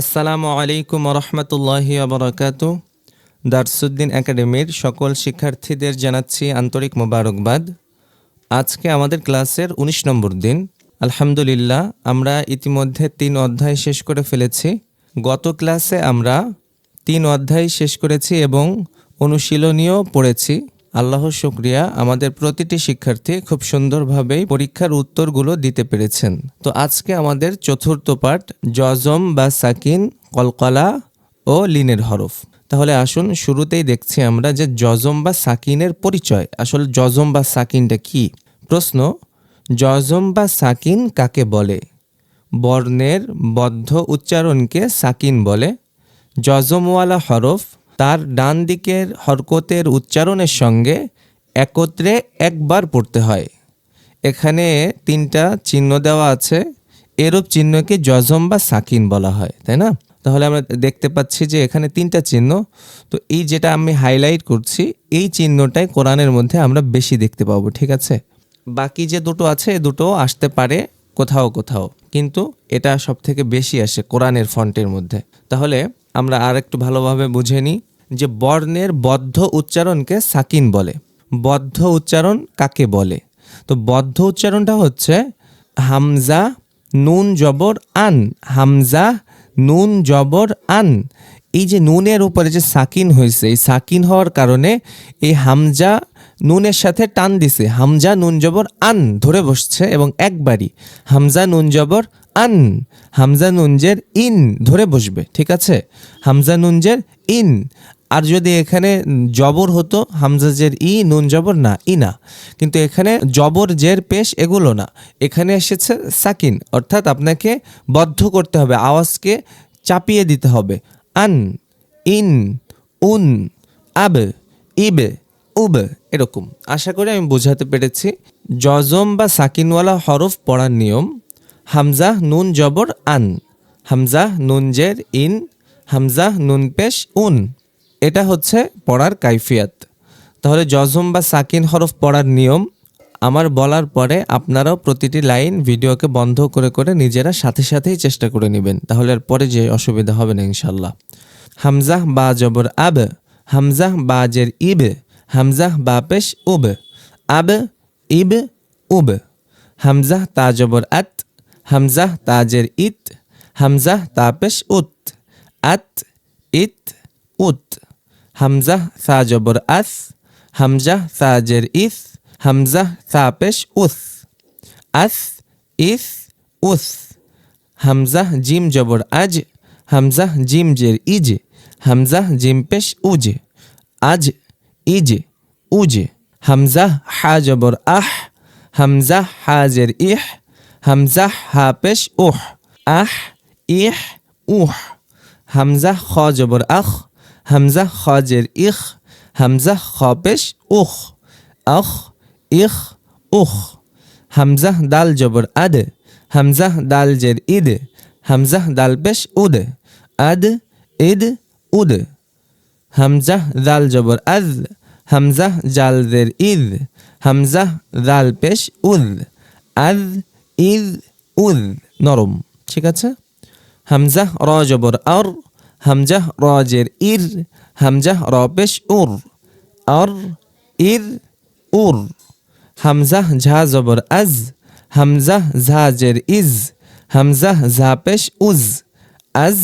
আসসালামু আলাইকুম রহমতুল্লাহি আবরকাত দারসুদ্দিন একাডেমির সকল শিক্ষার্থীদের জানাচ্ছি আন্তরিক মোবারকবাদ। আজকে আমাদের ক্লাসের ১৯ নম্বর দিন। আলহামদুলিল্লাহ, আমরা ইতিমধ্যে তিন অধ্যায় শেষ করে ফেলেছি। গত ক্লাসে আমরা তিন অধ্যায় শেষ করেছি এবং অনুশীলনীয় পড়েছি। আল্লাহর শুক্রিয়া, আমাদের প্রতিটি শিক্ষার্থী খুব সুন্দরভাবেই পরীক্ষার উত্তরগুলো দিতে পেরেছেন। তো আজকে আমাদের চতুর্থ পাঠ, জজম বা সাকিন, কলকলা ও লিনের হরফ। তাহলে আসুন শুরুতেই দেখছি আমরা যে জজম বা সাকিনের পরিচয়। আসলে জজম বা সাকিনটা কি? প্রশ্ন, জজম বা সাকিন কাকে বলে? বর্ণের বদ্ধ উচ্চারণকে সাকিন বলে। জজমওয়ালা হরফ তার ডান দিকের হরকতের উচ্চারণের সঙ্গে একত্রে একবার পড়তে হয়। এখানে তিনটা চিহ্ন দেওয়া আছে। এরূপ চিহ্নকে জজম বা সাকিন বলা হয়, তাই না? তাহলে আমরা দেখতে পাচ্ছি যে এখানে তিনটা চিহ্ন। তো এই যেটা আমি হাইলাইট করছি, এই চিহ্নটাই কোরআনের মধ্যে আমরা বেশি দেখতে পাবো, ঠিক আছে? বাকি যে দুটো আছে, এ দুটো আসতে পারে কোথাও কোথাও, কিন্তু এটা সব থেকে বেশি আসে কোরআনের ফন্টের মধ্যে। তাহলে আমরা আর একটু ভালোভাবে বুঝে নিই যে বর্ণের বদ্ধ উচ্চারণকে সাকিন বলে। বদ্ধ উচ্চারণ কাকে বলে? তো বদ্ধ উচ্চারণটা হচ্ছে হামজা নুন জবর আন, হামজা নুন জবর আন। এই যে নুনের উপরে যে সাকিন হয়েছে, এই সাকিন হওয়ার কারণে এই হামজা নুনের সাথে টান দিছে। হামজা নুন জবর আন ধরে বসছে এবং একবারই হামজা নুন জবর আন, হামজা নুনজের ইন ধরে বসবে, ঠিক আছে? হামজা নুনজের ইন। আর যদি এখানে জবর হতো, হামজা জের ই, নুন জবর না ই না কিন্তু এখানে জবর, জের, পেশ এগুলো না। এখানে এসেছে সাকিন, অর্থাৎ আপনাকে বদ্ধ করতে হবে, আওয়াজকে চাপিয়ে দিতে হবে। আন, ইন, উন, আব, ইব, উব, এরকম। আশা করি আমি বোঝাতে পেরেছি। জজম বা সাকিনওয়ালা হরফ পড়ার নিয়ম। হামজা, নুন, জবর, আন। হামজা, নুন, জের, ইন। হামজা, নুন, পেশ, উন। এটা হচ্ছে পড়ার কাইফিয়াত। তাহলে জজম বা সাকিন হরফ পড়ার নিয়ম। আমার বলার পরে আপনারাও প্রতিটি লাইন ভিডিওকে বন্ধ করে করে নিজেরা সাথে সাথেই চেষ্টা করে নেবেন। তাহলে আর পরে যে অসুবিধা হবে না ইনশাল্লাহ হামজাহ বা, জবর, আব। হামজাহ বা, জের, ইব। হামজাহ বা, পেশ, উব। আব, ইব, উব। হামজাহ তা, জবর, আত। হামজাহ তাজের ইত হামজাহ তা পেশ উত আত ইত উত হামজাহ সা জবর আস হামজাহ সাজের ইস হামজাহ সা পেশ উস আস ইস উস হামজাহ জিম জবর আজ হামজাহ জিম জের ইজ হামজাহ জিম পেশ উজ আজ ইজ উজ হামজাহ হা জবর আহ হামজাহ হাজের ইহ হামজাহ হা পেশ উহ আহ ইহ উহ হামজাহ খ জবর আখ হামজাহ খজের ইখ হামজাহ খ উখ আখ ইখ উখ হামজাহ দাল জবর আদ হামজাহ দাল জের ইদ হামজাহ দাল পেশ উদ আদ ইদ উদ হামজাহ দাল জবর আজ হামজাহ জাল জের ইদ হামজাহ দাল পেশ উদ আজ ইদ উদ নরম, ঠিক আছে? হামজাহ র জবর আর, হামজাহ র জের ইর, হামজাহ র পেশ উর, আর, ইর, উর। হামজাহ ঝা জবর আজ, হামজাহ ঝা জের ইজ, হামজাহ ঝা পেশ উজ, আজ,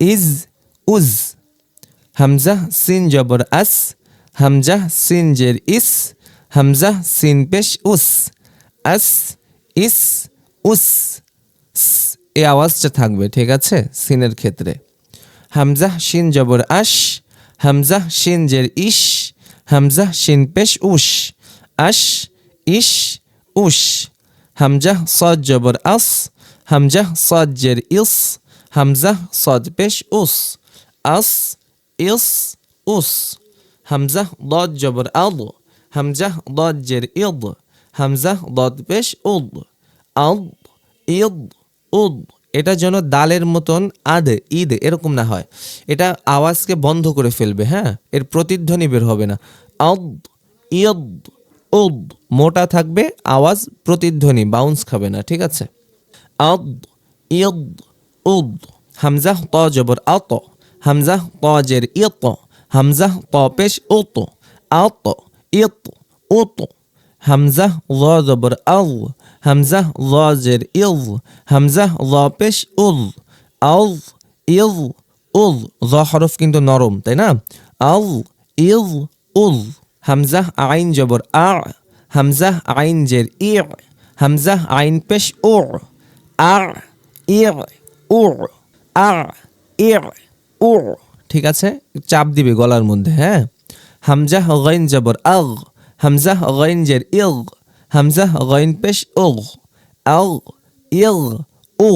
ইজ, উজ। হামজাহ সিন জবর আস, হামজাহ সিন জের ইস, হামজাহ সিন পেশ উস, আস ইস, উস এই আওয়াজটা থাকবে, ঠিক আছে? সিনের ক্ষেত্রে। হামজাহ শিন জবর আশ, হামজাহ শিন জের ইশ, হামজাহ শিন পেশ উশ, আশ, ইশ, উশ। হামজাহ সদ জবর আস, হামজাহ সদ জের ইস, হামজাহ সদ পেশ উস, আস, ইস, উস। হামজাহ দদ জবর আদ হামজাহ দদ জের ইদ হামজাহ দদ, পেশ উদ আদ ইদ উদ এটা যেন দালের মতন আদ, ঈদ, এরকম না হয়। এটা আওয়াজকে বন্ধ করে ফেলবে হ্যাঁ? এর প্রতিধ্বনি বের হবে না। আদ ইদ উদ মোটা থাকবে, আওয়াজ প্রতিধ্বনি বাউন্স খাবে না, ঠিক আছে? আদ ইদ উদ হামজা, ত, জবর আত হামজা, ত, জের ইত হামজা, ত, পেশ উত আত ইত উত হামজা ল জবর আল হামজা ল জের ইল হামজা ল পেশ উল আল ইল উল ল হরফ কিন্তু নরম তাই না আল ইল উল হামজা আইন জবর আ হামজা আইন জের ই হামজা আইন পেশ উ আ ই উ আ ই উ ঠিক আছে চাপ দিবে গলার মধ্যে হ্যাঁ হামজা জবর আগ হামজা গাইন জের ইগ হামজা গাইন পেশ উগ আগ ইগ উ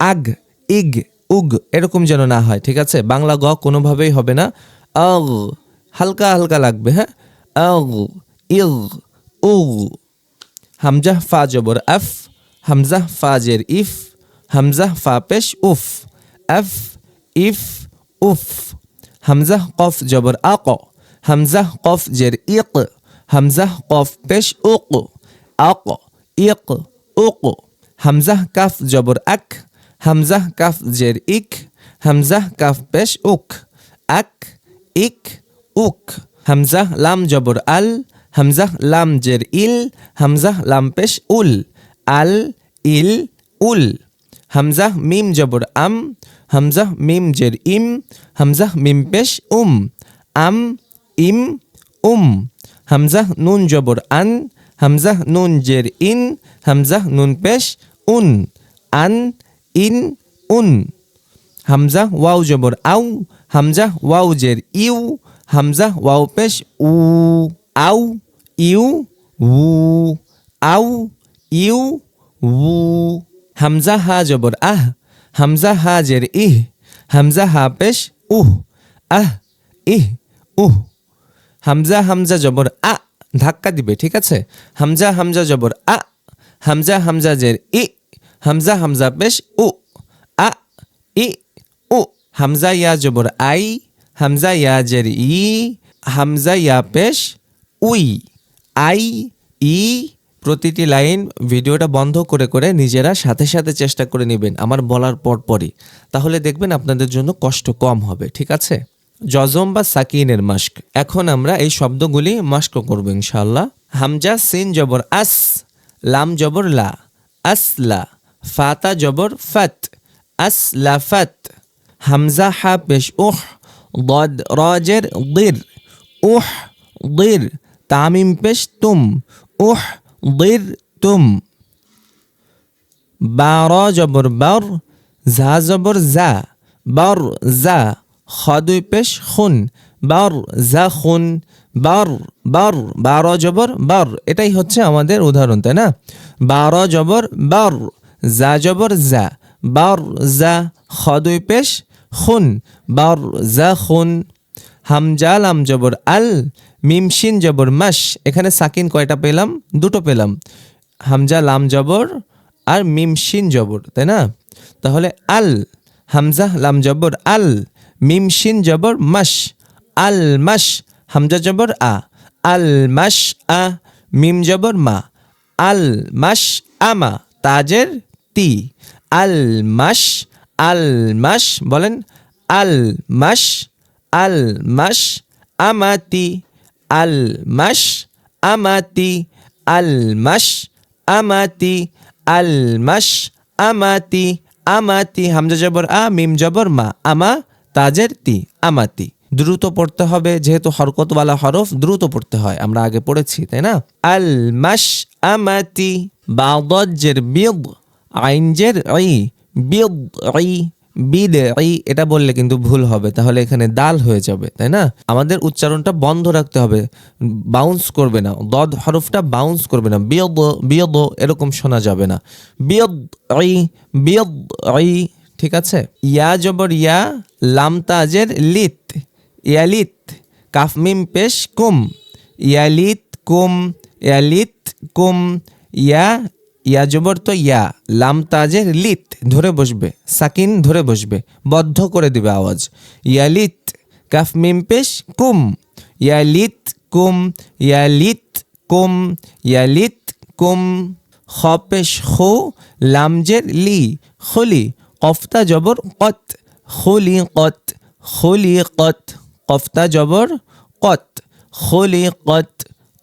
আগ ইগ উগ এরকম যেন না হয় ঠিক আছে বাংলা গ কোনোভাবেই হবে না আগ হালকা হালকা লাগবে হ্যাঁ আগ ইগ উগ হামজাহ ফা জবর আফ হামজা ফা জের ইফ হামজাহ ফা পেশ উফ আফ ইফ উফ হামজাহ কফ জবর আক হামজাহ কফ জের ইক হামজা কফ পেশ উক আক ইক উক হামজা কাফ জবর আক হামজা কাফ জের ইক হামজা কাফ পেশ উক আক ইক উক হামজা লাম জবর আল হামজা লাম জের ইল হামজা লাম পেশ উল আল ইল উল হামজা মিম জবর আম হামজা মিম জের ইম হামজা মিম পেশ উম আম ইম উম হামজা নুন জবর আন হামজা নুন জের ইন হামজা নুন পেশ উন আন ইন উন হামজা ওয়াও জবর আউ হামজা ওয়াও জের ইউ হামজা ওয়াও পেশ উ আউ ইউ উ আউ ইউ উ হামজা হা জবর আহ হামজা হা জের ইহ হামজা হা পেশ উহ আহ ইহ উহ হামজা হামজা, জবর, আ, ধাক্কা দিবে, ঠিক আছে? হামজা হামজা, জবর, আ, হামজা হামজা, জের, ই, হামজা হামজা, পেশ, উ, আ, ই, উ, হামজা, ইয়া, জবর, আই, হামজা, ইয়া, জের, ই, হামজা, ইয়া, পেশ, উই, আই, ই, প্রতিটি লাইন ভিডিওটা বন্ধ করে করে নিজেরা সাথে সাথে চেষ্টা করে নেবেন আমার বলার পর পরই তাহলে দেখবেন আপনাদের জন্য কষ্ট কম হবে, ঠিক আছে? জজম বা সাকিনের মাস্ক এখন আমরা এই শব্দগুলি মাস্ক করব ইনশাআল্লাহ হামজা সিন জবর আস লাম জবর লা আসলা ফাতা জবর ফাত আসলা ফাত হামজা হা পেশ উহ ضاد راجر ضر উহ ضر তামিম পেশ তুম উহ ضر তুম বার জবর বর ঝা জবর জা বর জা খদুই পেশ খুন, বর জা খুন, বর বর, বার জবর, বার। এটাই হচ্ছে আমাদের উদাহরণ, তাই না? বার জবর, বর, জা জবর, জা। বর, জা খদুই পেশ খুন, বর, জা খুন। হামজা, লাম জবর, আল মিমশিন জবর মাস এখানে সাকিন কয়টা পেলাম? দুটো পেলাম। হামজা, লাম জবর আর মিমশিন জবর, তাই না? তাহলে আল, হামজা, লাম জবর, আল মিমশিন জবর মাস আল মাস হামজা জবর আ, আল মাস আ, মিম জবর মা, আল মাস আমা, তাজের তি, আল মাস আল মাস বলেন, আল মাস আল মাস আমাতি আল মাস আমাতি আল মাস আমাতি আল মাস আমাতি আমাতি হামজা জবর আ, মিম জবর মা, আমা তাজের তি আমাতি দ্রুত পড়তে হবে, যেহেতু হরকতওয়ালা হরফ দ্রুত পড়তে হয়। আমরা আগে পড়েছি, তাই না? আল মাস আমাতি বাদজের বিদ আইনজের ই বিদ ই বিদ ই, এটা বললে কিন্তু ভুল হবে। তাহলে এখানে দাল হয়ে যাবে, তাই না? আমাদের উচ্চারণটা বন্ধ রাখতে হবে। বাউন্স করবে না। দদ হরফটা বাউন্স করবে না। বিয়দ বিয়দ, এরকম শোনা যাবে না। বিয়দ ই বিয়দ ই ঠিক আছে? ইয়া জবর ইয়া, লাম তাজের লিত। ইয়ালিত কাফমিম পেশ কুম। ইয়ালিত কুম ইয়ালিত কুম। ইয়া ইয়া জবর তো ইয়া, লাম তাজের লিত ধরে বসবে, সাকিন ধরে বসবে, বদ্ধ করে দিবে আওয়াজ। ইয়ালিত কাফমিম পেশ কুম। ইয়ালিত কুম ইয়ালিত কুম ইয়ালিত কুম। খ পেশ খো লামজের লি, খলি। কফতা জবর কত? খুলিকত খুলিকত, কফতা জবর কত? খুলিকত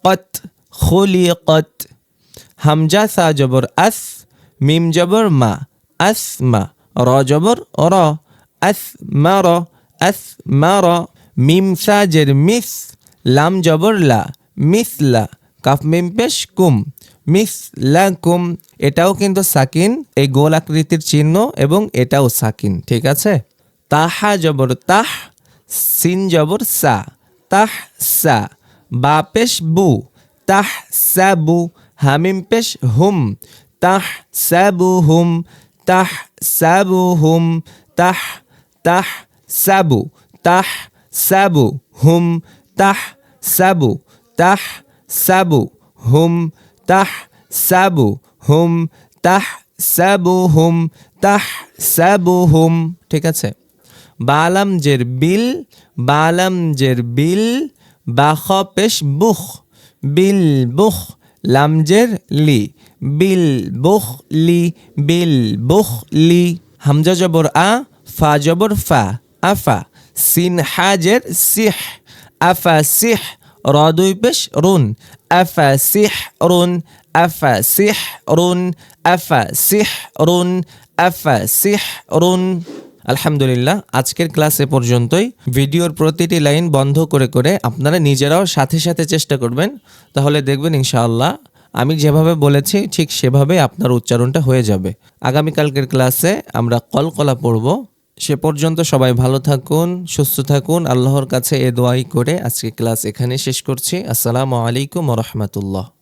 কত? খুলিকত। হামজা সা জবর আস, মিম জবর মা, আস মা, র জবর র, আস মা র, আস মা র, মিম সা জের মিস, লাম জবর লা, মিস লা, কাফ মিম পেশ কুম। মিস লা কুম এটাও কিন্তু সাকিন, এই গোল আকৃতির চিহ্ন এবং এটাও সাকিন, ঠিক আছে? তাহা জবর তাহ, সিন জবর সা, তাহ সা, বা পেশ বু, তাহ সাবু হামিম পেশ হুম, তাহ সাবু হুম, তাহ সাবু হুম, তাহ তাহ সাবু তাহ সাবু হুম, তাহ সাবু তাহ সাবু হুম তাহ সাবু হুম তাহ সাবু হুম তাহ সাবু হুম ঠিক আছে? বালাম জের বিল বালাম জের বিল বাখ পেশ বুখ বিল বুখ লামজের লি বিল বুখ লি বিল বুখ লি। হামজা জবর আ, ফা জবর ফা, আফা। সিন হাজের সিহ, আফা সিহ র দুই পেশ রুন আফা সিহ রুন আফা সিহ রুন আফা সিহ রুন আফা সিহ রুন আলহামদুলিল্লাহ আজকের ক্লাস পর্যন্তই। ভিডিওর প্রতিটি লাইন বন্ধ করে করে আপনারা নিজেরাও সাথে সাথে চেষ্টা করবেন। তাহলে দেখবেন ইনশাআল্লাহ, আমি যেভাবে বলেছি, ঠিক সেভাবে আপনার উচ্চারণটা হয়ে যাবে। আগামীকালকের ক্লাসে আমরা কলকলা পড়ব। সে পর্যন্ত সবাই ভালো থাকুন, সুস্থ থাকুন। আল্লাহর কাছে এ দোয়াই করে আজকে ক্লাস এখানে শেষ করছি। আসসালামু আলাইকুম রহমতুল্লাহ।